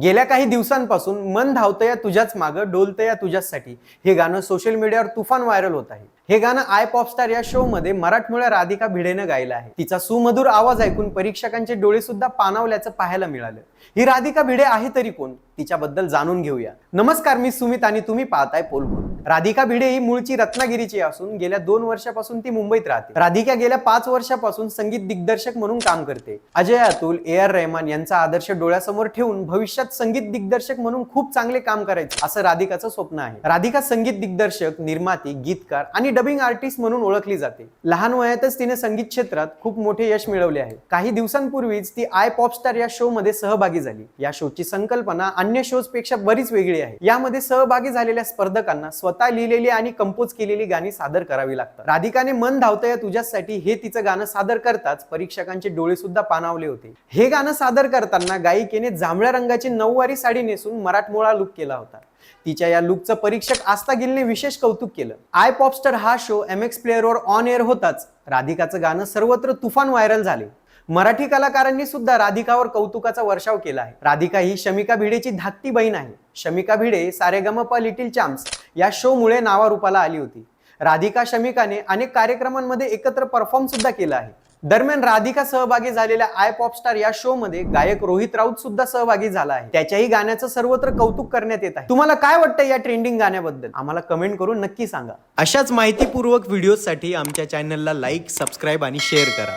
गेल्या काही दिवसांपासून मन धावतया तुझ्याच मागं डोलतया तुझ्याचसाठी. हे गाणं सोशल मीडियावर तुफान व्हायरल होत आहे. हे गाणं आय पॉपस्टार या शो मध्ये मराठमोळ्या राधिका भिडेनं गायलं आहे. तिचा सुमधुर आवाज ऐकून परीक्षकांचे डोळे सुद्धा पानावल्याचं पाहायला मिळालं. ही राधिका भिडे आहे तरी कोण? तिच्याबद्दल जाणून घेऊया. नमस्कार मी सुमित आणि तुम्ही पाहताय पोलखोल राधिका भिडे ही मूळची रत्नागिरीची असून गेल्या दोन वर्षापासून ती मुंबईत राहते. राधिका गेल्या पाच वर्षापासून संगीत दिग्दर्शक म्हणून काम करते. अजय अतुल ए आर रहमान यांचा आदर्श डोळ्यासमोर ठेवून भविष्यात संगीत दिग्दर्शक म्हणून खूप चांगले काम करायचे असं राधिकाचं स्वप्न आहे. राधिका संगीत दिग्दर्शक निर्माती गीतकार आणि डबिंग आर्टिस्ट म्हणून ओळखली जाते. लहान वयातच तिने संगीत क्षेत्रात खूप मोठे यश मिळवले आहे. काही दिवसांपूर्वीच ती आय पॉपस्टार या शो मध्ये सहभागी झाली. या शोची संकल्पना अन्य शोजपेक्षा बरीच वेगळी आहे. यामध्ये सहभागी झालेल्या स्पर्धकांना स्वतः लिहिलेली आणि कंपोज केलेली गाणी सादर करावी लागतात. राधिकाने मन धावतं या तुझ्यासाठी हे तिचं गाणं सादर करताच परीक्षकांचे डोळे सुद्धा पानावले होते. हे गाणं सादर करताना गायिकेने जांभळ्या रंगाची नऊवारी साडी नेसून मराठमोळा लुक केला होता. तिच्या या लुकचं परीक्षक आस्था गिलने विशेष कौतुक केलं. आय पॉपस्टर हा शो एम एक्स प्लेअरवर ऑन एअर होताच. राधिकाचं गाणं सर्वत्र तुफान व्हायरल झाले. मराठी कलाकारांनी सुद्धा राधिकावर कौतुकाचा वर्षाव केला आहे. राधिका ही शमिका भिडेची धाकटी बहीण आहे. शमिका भिडे सारेगमपा लिटिल चॅम्प्स या शोमुळे नावारूपाला आली होती. राधिका शमिकाने अनेक कार्यक्रमांमध्ये एकत्र परफॉर्म सुद्धा केला आहे. दरम्यान राधिका सहभागी झालेल्या आय पॉपस्टार या शो मध्ये गायक रोहित राऊत सुद्धा सहभागी झाला आहे. त्याच्याही गाण्याचं सर्वत्र कौतुक करण्यात येत आहे. तुम्हाला काय वाटतं या ट्रेंडिंग गाण्याबद्दल? आम्हाला कमेंट करून नक्की सांगा. अशाच माहितीपूर्वक व्हिडिओसाठी आमच्या चॅनलला लाईक सबस्क्राईब आणि शेअर करा.